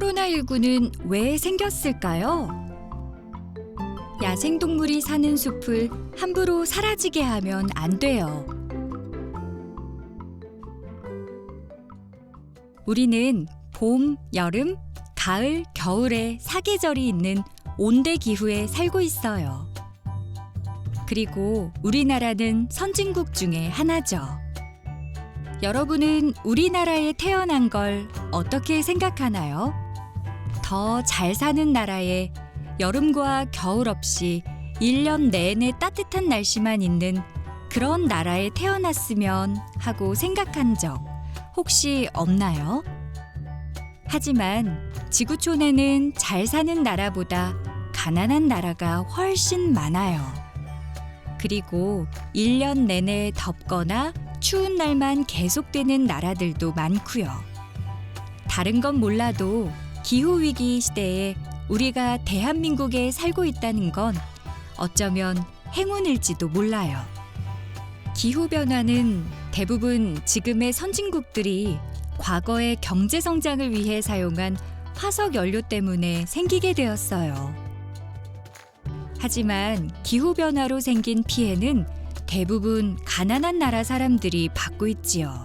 코로나19는 왜 생겼을까요? 야생동물이 사는 숲을 함부로 사라지게 하면 안 돼요. 우리는 봄, 여름, 가을, 겨울에 사계절이 있는 온대 기후에 살고 있어요. 그리고 우리나라는 선진국 중에 하나죠. 여러분은 우리나라에 태어난 걸 어떻게 생각하나요? 더 잘 사는 나라에 여름과 겨울 없이 1년 내내 따뜻한 날씨만 있는 그런 나라에 태어났으면 하고 생각한 적 혹시 없나요? 하지만 지구촌에는 잘 사는 나라보다 가난한 나라가 훨씬 많아요. 그리고 1년 내내 덥거나 추운 날만 계속되는 나라들도 많고요. 다른 건 몰라도 기후 위기 시대에 우리가 대한민국에 살고 있다는 건 어쩌면 행운일지도 몰라요. 기후 변화는 대부분 지금의 선진국들이 과거의 경제 성장을 위해 사용한 화석 연료 때문에 생기게 되었어요. 하지만 기후 변화로 생긴 피해는 대부분 가난한 나라 사람들이 받고 있지요.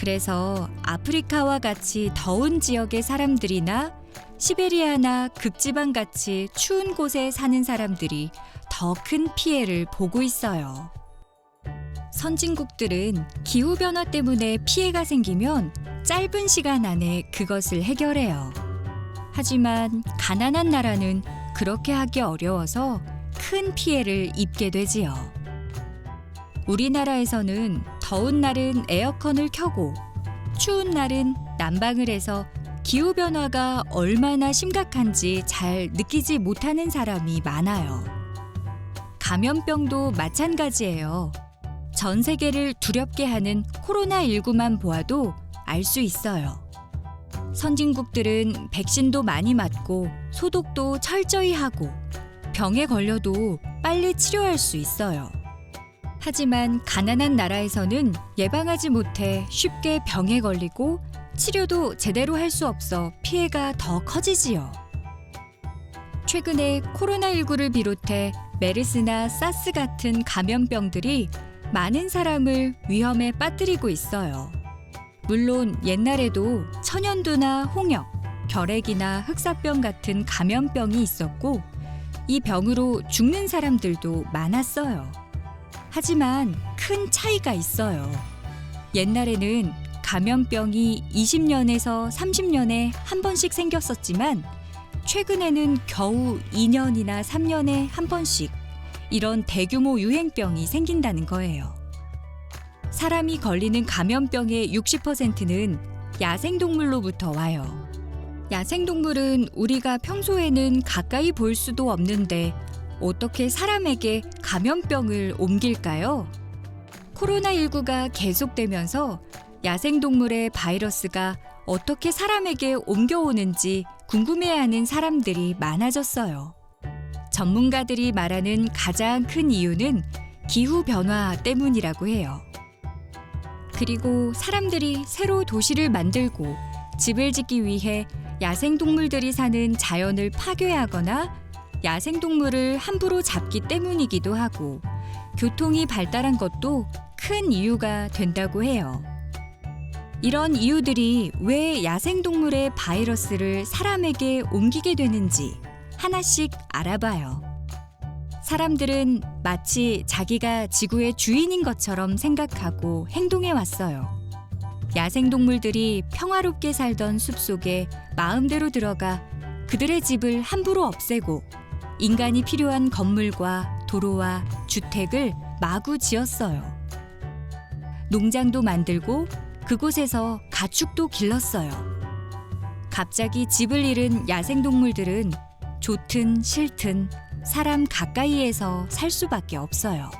그래서 아프리카와 같이 더운 지역의 사람들이나 시베리아나 극지방 같이 추운 곳에 사는 사람들이 더 큰 피해를 보고 있어요. 선진국들은 기후변화 때문에 피해가 생기면 짧은 시간 안에 그것을 해결해요. 하지만 가난한 나라는 그렇게 하기 어려워서 큰 피해를 입게 되지요. 우리나라에서는 더운 날은 에어컨을 켜고 추운 날은 난방을 해서 기후변화가 얼마나 심각한지 잘 느끼지 못하는 사람이 많아요. 감염병도 마찬가지예요. 전 세계를 두렵게 하는 코로나19만 보아도 알 수 있어요. 선진국들은 백신도 많이 맞고 소독도 철저히 하고 병에 걸려도 빨리 치료할 수 있어요. 하지만 가난한 나라에서는 예방하지 못해 쉽게 병에 걸리고 치료도 제대로 할 수 없어 피해가 더 커지지요. 최근에 코로나19를 비롯해 메르스나 사스 같은 감염병들이 많은 사람을 위험에 빠뜨리고 있어요. 물론 옛날에도 천연두나 홍역, 결핵이나 흑사병 같은 감염병이 있었고 이 병으로 죽는 사람들도 많았어요. 하지만 큰 차이가 있어요. 옛날에는 감염병이 20년에서 30년에 한 번씩 생겼었지만 최근에는 겨우 2년이나 3년에 한 번씩 이런 대규모 유행병이 생긴다는 거예요. 사람이 걸리는 감염병의 60%는 야생동물로부터 와요. 야생동물은 우리가 평소에는 가까이 볼 수도 없는데 어떻게 사람에게 감염병을 옮길까요? 코로나19가 계속되면서 야생동물의 바이러스가 어떻게 사람에게 옮겨오는지 궁금해하는 사람들이 많아졌어요. 전문가들이 말하는 가장 큰 이유는 기후 변화 때문이라고 해요. 그리고 사람들이 새로 도시를 만들고 집을 짓기 위해 야생동물들이 사는 자연을 파괴하거나 야생동물을 함부로 잡기 때문이기도 하고 교통이 발달한 것도 큰 이유가 된다고 해요. 이런 이유들이 왜 야생동물의 바이러스를 사람에게 옮기게 되는지 하나씩 알아봐요. 사람들은 마치 자기가 지구의 주인인 것처럼 생각하고 행동해 왔어요. 야생동물들이 평화롭게 살던 숲 속에 마음대로 들어가 그들의 집을 함부로 없애고 인간이 필요한 건물과 도로와 주택을 마구 지었어요. 농장도 만들고 그곳에서 가축도 길렀어요. 갑자기 집을 잃은 야생동물들은 좋든 싫든 사람 가까이에서 살 수밖에 없어요.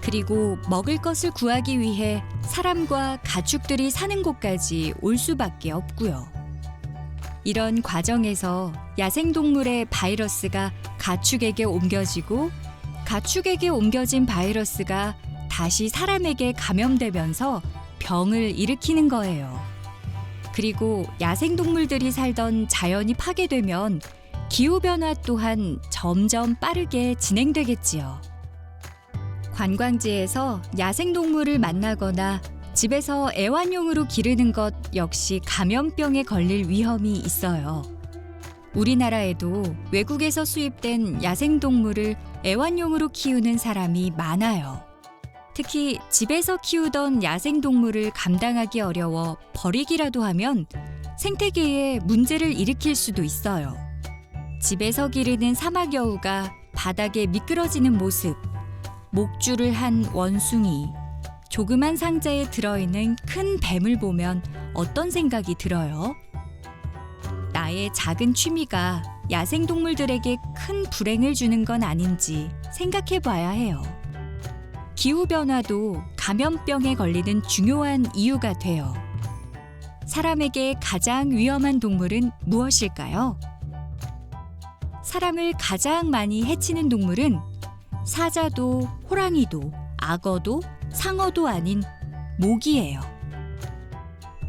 그리고 먹을 것을 구하기 위해 사람과 가축들이 사는 곳까지 올 수밖에 없고요. 이런 과정에서 야생동물의 바이러스가 가축에게 옮겨지고 가축에게 옮겨진 바이러스가 다시 사람에게 감염되면서 병을 일으키는 거예요. 그리고 야생동물들이 살던 자연이 파괴되면 기후변화 또한 점점 빠르게 진행되겠지요. 관광지에서 야생동물을 만나거나 집에서 애완용으로 기르는 것 역시 감염병에 걸릴 위험이 있어요. 우리나라에도 외국에서 수입된 야생동물을 애완용으로 키우는 사람이 많아요. 특히 집에서 키우던 야생동물을 감당하기 어려워 버리기라도 하면 생태계에 문제를 일으킬 수도 있어요. 집에서 기르는 사막여우가 바닥에 미끄러지는 모습, 목줄을 한 원숭이, 조그만 상자에 들어있는 큰 뱀을 보면 어떤 생각이 들어요? 나의 작은 취미가 야생동물들에게 큰 불행을 주는 건 아닌지 생각해 봐야 해요. 기후변화도 감염병에 걸리는 중요한 이유가 돼요. 사람에게 가장 위험한 동물은 무엇일까요? 사람을 가장 많이 해치는 동물은 사자도 호랑이도 악어도 상어도 아닌 모기예요.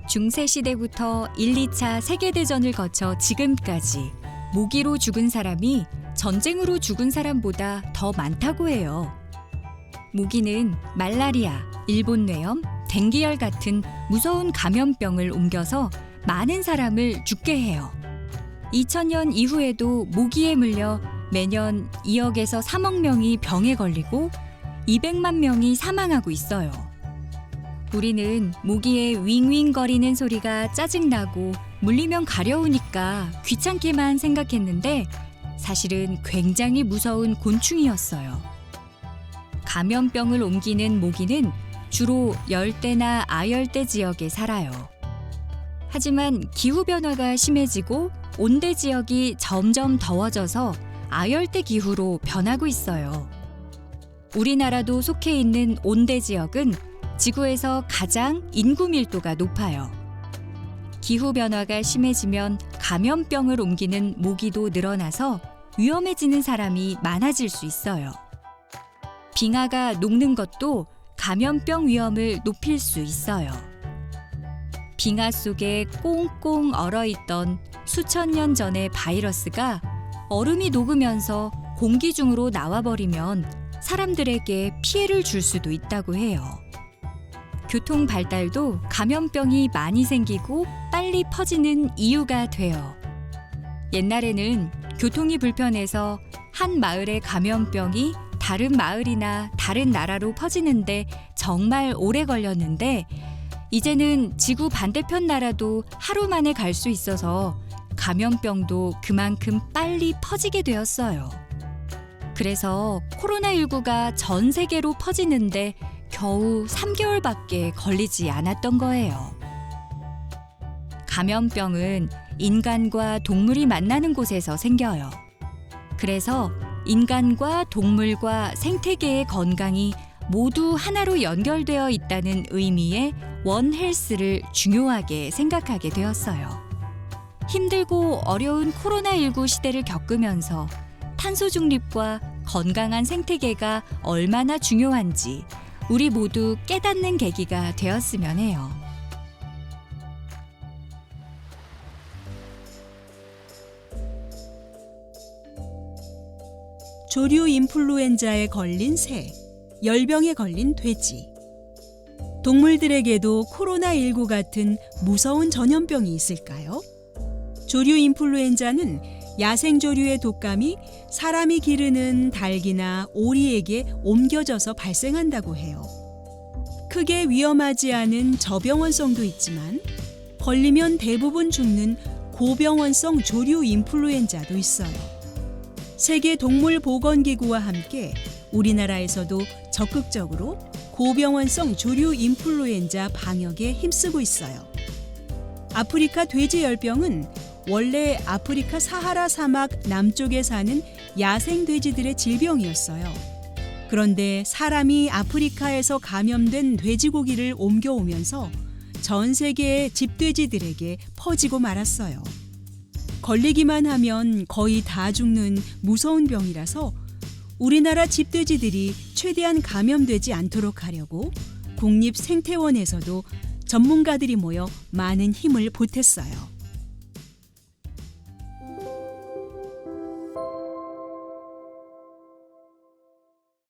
중세 시대부터 1, 2차 세계 대전을 거쳐 지금까지 모기로 죽은 사람이 전쟁으로 죽은 사람보다 더 많다고 해요. 모기는 말라리아, 일본뇌염, 댕기열 같은 무서운 감염병을 옮겨서 많은 사람을 죽게 해요. 2000년 이후에도 모기에 물려 매년 2억에서 3억 명이 병에 걸리고 200만 명이 사망하고 있어요. 우리는 모기의 윙윙거리는 소리가 짜증나고 물리면 가려우니까 귀찮게만 생각했는데 사실은 굉장히 무서운 곤충이었어요. 감염병을 옮기는 모기는 주로 열대나 아열대 지역에 살아요. 하지만 기후변화가 심해지고 온대 지역이 점점 더워져서 아열대 기후로 변하고 있어요. 우리나라도 속해 있는 온대 지역은 지구에서 가장 인구 밀도가 높아요. 기후 변화가 심해지면 감염병을 옮기는 모기도 늘어나서 위험해지는 사람이 많아질 수 있어요. 빙하가 녹는 것도 감염병 위험을 높일 수 있어요. 빙하 속에 꽁꽁 얼어 있던 수천 년 전의 바이러스가 얼음이 녹으면서 공기 중으로 나와버리면 사람들에게 피해를 줄 수도 있다고 해요. 교통 발달도 감염병이 많이 생기고 빨리 퍼지는 이유가 돼요. 옛날에는 교통이 불편해서 한 마을의 감염병이 다른 마을이나 다른 나라로 퍼지는데 정말 오래 걸렸는데 이제는 지구 반대편 나라도 하루 만에 갈 수 있어서 감염병도 그만큼 빨리 퍼지게 되었어요. 그래서 코로나19가 전 세계로 퍼지는데 겨우 3개월밖에 걸리지 않았던 거예요. 감염병은 인간과 동물이 만나는 곳에서 생겨요. 그래서 인간과 동물과 생태계의 건강이 모두 하나로 연결되어 있다는 의미의 원 헬스를 중요하게 생각하게 되었어요. 힘들고 어려운 코로나19 시대를 겪으면서 탄소 중립과 건강한 생태계가 얼마나 중요한지 우리 모두 깨닫는 계기가 되었으면 해요. 조류 인플루엔자에 걸린 새, 열병에 걸린 돼지. 동물들에게도 코로나19 같은 무서운 전염병이 있을까요? 조류 인플루엔자는 야생 조류의 독감이 사람이 기르는 닭이나 오리에게 옮겨져서 발생한다고 해요. 크게 위험하지 않은 저병원성도 있지만 걸리면 대부분 죽는 고병원성 조류 인플루엔자도 있어요. 세계 동물 보건기구와 함께 우리나라에서도 적극적으로 고병원성 조류 인플루엔자 방역에 힘쓰고 있어요. 아프리카 돼지 열병은 원래 아프리카 사하라 사막 남쪽에 사는 야생 돼지들의 질병이었어요. 그런데 사람이 아프리카에서 감염된 돼지고기를 옮겨오면서 전 세계의 집돼지들에게 퍼지고 말았어요. 걸리기만 하면 거의 다 죽는 무서운 병이라서 우리나라 집돼지들이 최대한 감염되지 않도록 하려고 국립생태원에서도 전문가들이 모여 많은 힘을 보탰어요.